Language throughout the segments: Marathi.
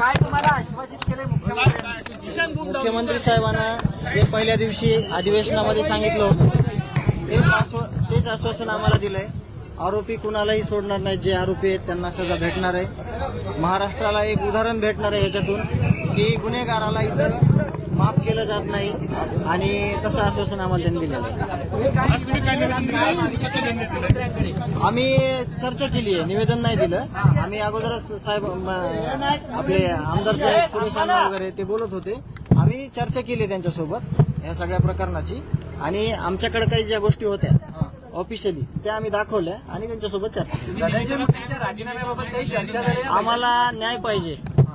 काय तुम्हाला आश्वासित केले मुख्यमंत्र्यांनी? मुख्यमंत्री साहेबांना जे पहिल्या दिवशी अधिवेशनामध्ये सांगितलं होतं तेच आश्वा तेच आश्वासन आम्हाला दिलंय. आरोपी कुणालाही सोडणार नाहीत जे आरोपी आहेत त्यांना सजा भेटणार आहे. महाराष्ट्राला एक उदाहरण भेटणार आहे याच्यातून की गुन्हेगाराला इथं केलं जात नाही आणि तसं आश्वासन आम्हाला त्यांनी दिलेलं आम्ही चर्चा केली आहे निवेदन नाही दिलं. आम्ही अगोदरच साहेब आपले आमदार साहेब सुरेश वगैरे ते बोलत होते. आम्ही चर्चा केली त्यांच्यासोबत या सगळ्या प्रकरणाची. आणि आमच्याकडे काही ज्या गोष्टी होत्या ऑफिशियली त्या आम्ही दाखवल्या आणि त्यांच्यासोबत चर्चा? आम्हाला न्याय पाहिजे.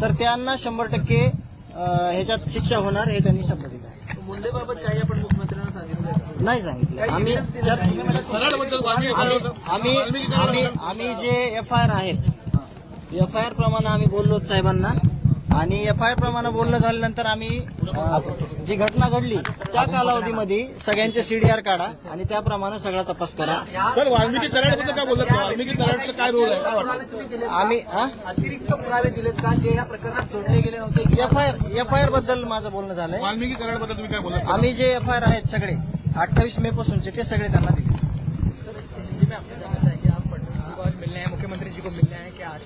तर त्यांना शंभर टक्के ह्याच्यात शिक्षा होणार हे त्यांनी शब्द दिला. मुंडेबाबत काही आपण मुख्यमंत्र्यांना सांगितलं नाही सांगितलं. आम्ही आम्ही आम्ही आम्ही जे एफ आय आर आहेत एफ आय आर प्रमाणे आम्ही बोललो साहेबांना. आणि एफ आय आर प्रमाणे बोलणं झाल्यानंतर आम्ही जी घटना घडली त्या कालावधीमध्ये सगळ्यांचे सीडीआर काढा आणि त्याप्रमाणे सगळा तपास करा. सर वाल्मिकी कराडबद्दल काय बोलत वाल्मिकी कराडचं काय रोल आहे? काय वाटतं? आम्ही अतिरिक्त पुरावे दिलेत का? जे या प्रकरणात जोडले गेले नव्हते? F I R F I आरबद्दल माझं बोलणं झालंय. वाल्मिकी कराडबद्दल तुम्ही काय बोलत आम्ही जे एफ आय आर आहेत सगळे अठ्ठावीस मे पासूनचे ते सगळे त्यांना दिले मुख्यमंत्री जी को मिलने आए क्या आश्वासन दिया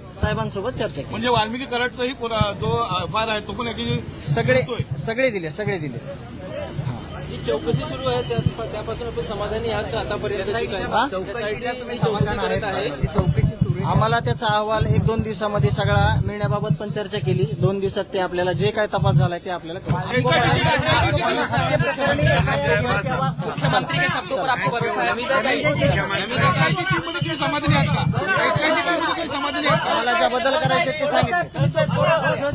साहेबांसोबत चर्चा केली. म्हणजे वाल्मिकी कराडचाही पुरा- जो फार आहे तो पण याची सगळे सगळे दिले सगळे दिले. जी चौकशी सुरू आहे त्या- त्यापासून आपण समाधानी आहात का आतापर्यंत चौकशी. आम्हाला त्याचा अहवाल एक दोन दिवसामध्ये सगळा मिळण्याबाबत पण चर्चा केली. दोन दिवसात ते आपल्याला जे काय तपास झालाय ते आपल्याला है आम्हाला ज्या बदल करायचे ते सांगितले.